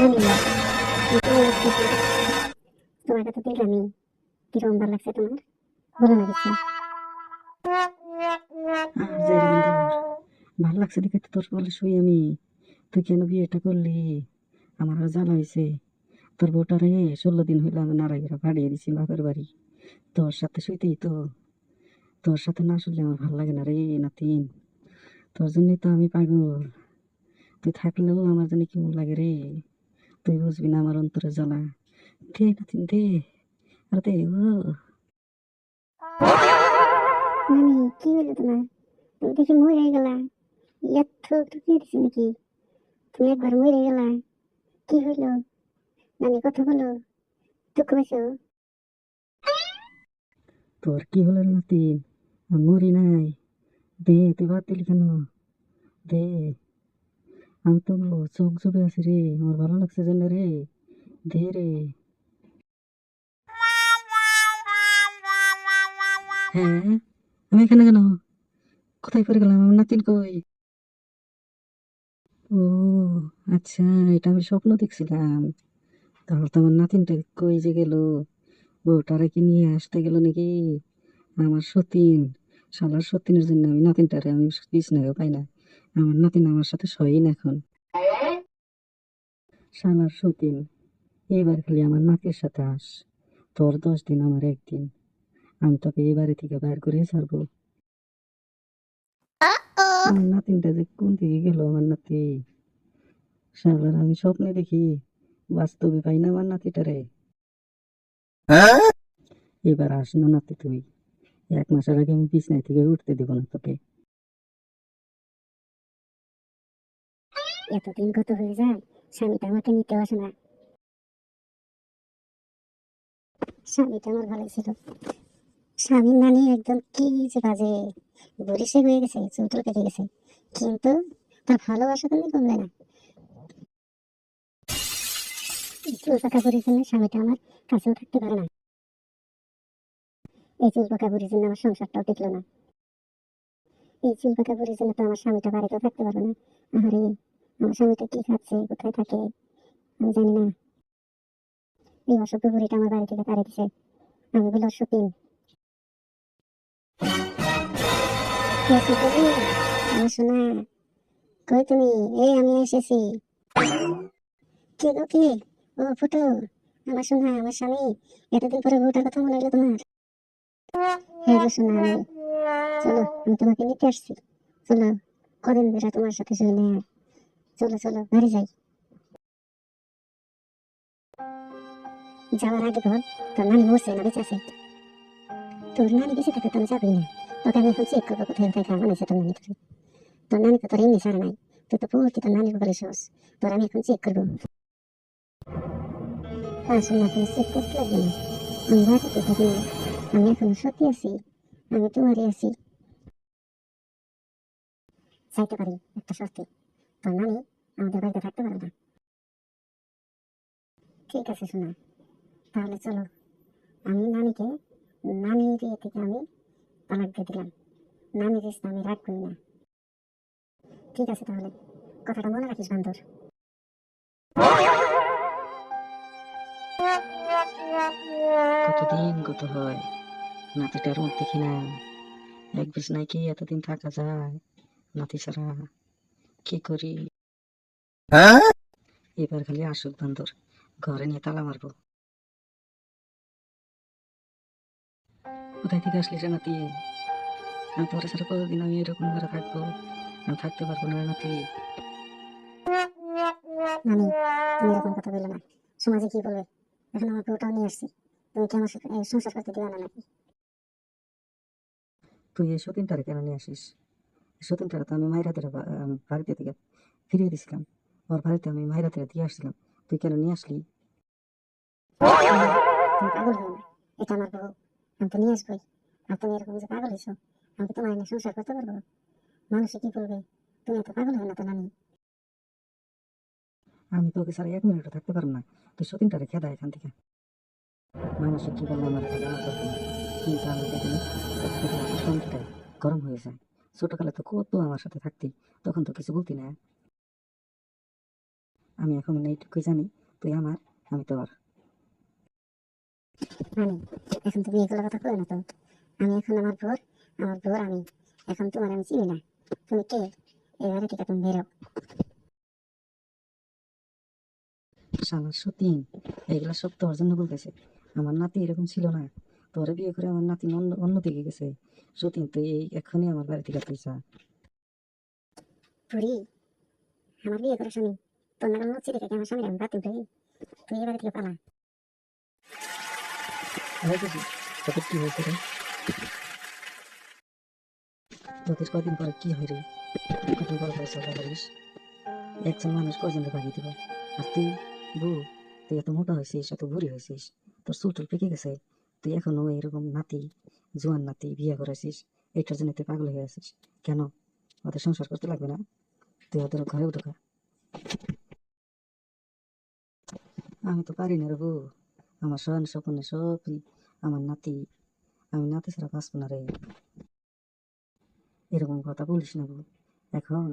আলহামদুলিল্লাহ কেমন লাগতেছে তোমাকে তো কীরকম ভালো লাগছে তোমার যে বন্ধুর ভালো লাগছে দেখে তোর বলে শুই আমি তুই কেন বিয়েটা করলি আমার আর জ্বালা হয়েছে তোর বউটা রে ষোলো দিন হইল আমি নারায়ণরা ভাড়িয়ে দিছি বাপের বাড়ি তোর সাথে শুইতেই তো তোর সাথে না শুনলে আমার ভালো লাগে না রে নাতিন তোর জন্যই তো আমি পাগল তুই থাকলেও আমার জন্য কেমন লাগে রে। তুই বুঝবি না আমার অন্তরে জ্বালা। দে নাতিন দে। আর দে ও। নানি কি হলো তোমার? তুমি দেখি মরে গেলা। এত ঢুকিয়ে দিছে নাকি? তুমি একবার মরে গেলা। কি হইল? নানি কথা বলো। দুঃখ পাইছো? তোর কি হলো নাতিন? মরি নাই। দে তুই বাদ দিলি কেন? দে। আমি তো চোখ জবে আছি রে আমার ভালো লাগছে জন্য রে দে রে হ্যাঁ আমি এখানে কেন কোথায় পড়ে গেলাম আমার নাতিন কই ও আচ্ছা এটা আমি স্বপ্ন দেখছিলাম তাহলে তো আমার নাতিনটা কই যে গেল বউটারে নিয়ে আসতে গেল নাকি আমার সতীন শালার সতীনের জন্য আমি নাতিনটারে আমি বিছনায়ও পাই না আমার নাতিন আমার সাথে শয়ই না এখন। শালার সতীন এবার খালি আমার নাতির সাথে আস। তোর দশ দিন আমার একদিন। আমি তোকে এই বাড়ি থেকে বাইর করে ছাড়বো। আমার নাতিনটা যে কোন দিকে গেল আমার নাতি? শালার আমি স্বপ্নে দেখি বাস্তবে পাই না আমার নাতিটারে। এবার আস না নাতি তুই। এক মাসের আগে আমি বিছনায় থেকে উঠতে দিব না তোকে। এতদিন কত হয়ে যায় স্বামীটা আমাকে নিতে আসে না। স্বামীটা আমার ভালো ছিল। স্বামীর নানি একদম কি যে বাজে বরিশে হয়ে গেছে, চুলটুল কেটে গেছে। কিন্তু তার ভালোবাসা কিন্তু কমবে না। চুল পাকা বুড়ির জন্য স্বামীটা আমার কাছেও থাকতে পারে না। এই চুল পাকা বুড়ির জন্য আমার সংসারটাও টিকলো না। এই চুল পাকা বুড়ির জন্য তো আমার স্বামীটা বাড়িতেও থাকতে পারবে না। আরে স্বামীটা কি খাচ্ছে কোথায় থাকে? আমি জানি না। এই অসভ্য বুড়িটা আমার বাড়ি থেকে তাড়িয়ে দিছে। আমি বলি আমার শোনা কই তুমি? এই, আমি এসেছি। কে গো কে? ও ফুটো, আমার শোনা আমার স্বামী। এতদিন পরে বউটার কথা মনে হলো তোমার। হ্যাঁ গো শোনা আমি চলো, আমি তোমাকে নিতে আসছি। চলো, কদিন ধরে তোমার সাথে শুই না চলো চলো বাড়ি যাই। যাওয়ার আগে বল, তোর নানি মরছে না বেঁচে আছে? তোর নানি বেঁচে থাকে তোর যাবি না তোকে আমি এখন চেক করব কোথায় কোথায় খাওয়া বানাইছে তোর নানি তোর তোর নানি তো তোর এমনি সারা নাই। তুই তো পড়তি তোর নানির বলে শোস। তোর আমি এখন চেক করব। আসুন না তুমি চেক করতে লাগবে না। আমি বাড়িতে থাকি না। আমি এখন সত্যি আছি। আমি তোমারই আছি। চাইতে পারি, একটা শর্তে। তোর নানি আমাদের বাড়িতে থাকতে পারে না। ঠিক আছে শোনা তাহলে চলো, আমি নানিকে নানির ইয়ে থেকে আমি তালাক দিয়ে দিলাম। নানির রিস্তা আমি রাগ করি না। ঠিক আছে তাহলে, কথাটা মনে রাখিস, বান্দর। কতদিন কত হয়, নাতিটার মুখ দেখি না। এক বিছনায় কি এতদিন থাকা যায়, নাতি ছাড়া? কি করি? এবার খালি আসুক বান্দর। ঘরে নিয়ে তালা মারবো। কোথায় থেকে আসলি রে নাতি? আমি তোর ছাড়া কতদিন আমি এরকম করে থাকব? আমি থাকতে পারব না নাতি। নানি তুমি এরকম কথা বললে না। সমাজে কি বলবে? এখন আমার বউটাও নিয়ে আসছি। তুমি কি আমার সংসার করতে দিও না নাকি? তুই এই সতীনটারে কেন নিয়ে আসিস? এই সতীনটারে তো আমি মাইরাতের বাড়িতে থেকে ফিরিয়ে দিয়েছিলাম। ওর বাড়িতে আমি মাইরাতের দিয়ে আসছিলাম। তুই কেন নিয়ে আসলি? এটা আমার বউ। আমি তো নিয়ে আসবোই। আর তুমি এরকম যে পাগল হয়েছো আমি কি তোমার এনে সংসার করতে পারব? মানুষে কি বলবে? তুমি এত পাগল হও না তো নানি। আমি তোকে সারা এক মিনিটও থাকতে পারব না। তুই সতীনটারে খেদা এখান থেকে। মানুষের কি বলব আমার। কিন্তু আমি গরম হয়ে যায়। ছোটকালে তো কত আমার সাথে থাকতি তখন তো কিছু বলতি না। আমি এখন এইটুকুই জানি তুই আমার আমি তোর। মানে এখন তুমি এগুলো কথা কই না তো। আমি এখন আমার ভোর আমার ভোর আমি এখন তোমার আমি চিনি না। তুমি কে? এবারে থেকে তুমি বেরো। শালা সতীন এগুলা সব তোর জন্য বলতেছে। আমার নাতি এরকম ছিল না। তোরে বিয়ে করে আমার নাতি অন্য দিকে গেছে। সতীন তুই এই এক্ষুনি আমার বাড়ি থেকে তুই যা। আমার বিয়ে করে শুনি তোর আমার স্বামীর বাতি তুই এবারে থেকে পালা। তোদের কি হয়েছে রে? তোদের কদিন পরে কি হয় রে? চলা করিস? একজন মানুষ কজন ভাগিয়ে দিব? আর তুই বউ তুই এত মোটা হয়েছিস এত বুড়ি হয়েছিস তোর চুল টুল পেকে গেছে। তুই এখনো এরকম নাতি জোয়ান নাতি বিয়ে করেছিস এইটার জন্য তুই পাগল হয়ে আছিস কেন ওদের সংসার করতে লাগবে না তুই ওদের ঘরে ঢোকা আমি তো পারি না রে বউ আমার স্বয়ন স্বপ্নে সবই আমার নাতি আমি নাতি ছাড়া বাঁচবো না রে এরকম কথা বলিস না বউ এখন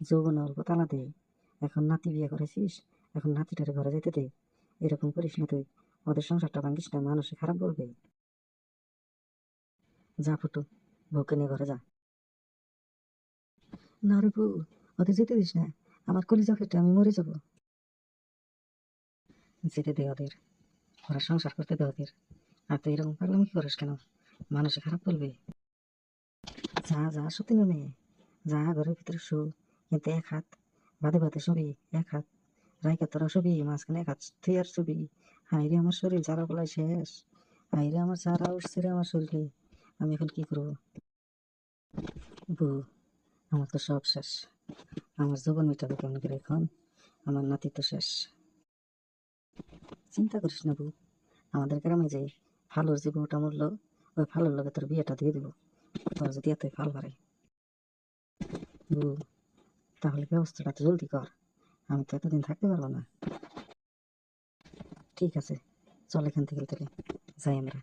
যৌবন অল্প তালা দে এখন নাতি বিয়ে করেছিস এখন নাতিটারে ঘরে যেতে দে এরকম করিস না তুই ওদের সংসারটা ভাঙ্গিস না মানুষে খারাপ বলবে যা ফুটু, বউকে নিয়ে ঘরে যা। না যেতে দিস না। আমার কলিজা ফেটে, আমি মরে যাব। যেতে দে ওদের। ওরা সংসার করতে দে ওদের। আর এরকম পাগলামি করিস কেন? খারাপ বলবে যা যা, সত্যি নেমে যা, ঘরের ভিতরে শো। কিন্তু এক হাত, বাদে বাদে ছবি এক হাত। রাইকা তোরা ছবি মাঝখানে এক হাত, তুই আর ছবি হাইরে আমার শরীর যারা বলাই শেষ হাইরে আমার যারা উঠছে রে আমার শরীরে। আমি এখন কি করব? বউ, আমার তো সব শেষ। আমার জীবন মিটাবে কেমন করে এখন? আমার নাতি তো শেষ। চিন্তা করিস না বউ, আমাদের গ্রামে যে ভালোর যে বউটা মরল, ওই ভালোর লগে তোর বিয়েটা দিয়ে দিব। তোর যদি এতই ভালো পারে বউ, তাহলে ব্যবস্থাটা তো জলদি কর। আমি তো এতদিন থাকতে পারব না। ঠিক আছে চল এখান থেকে তাহলে যাই আমরা।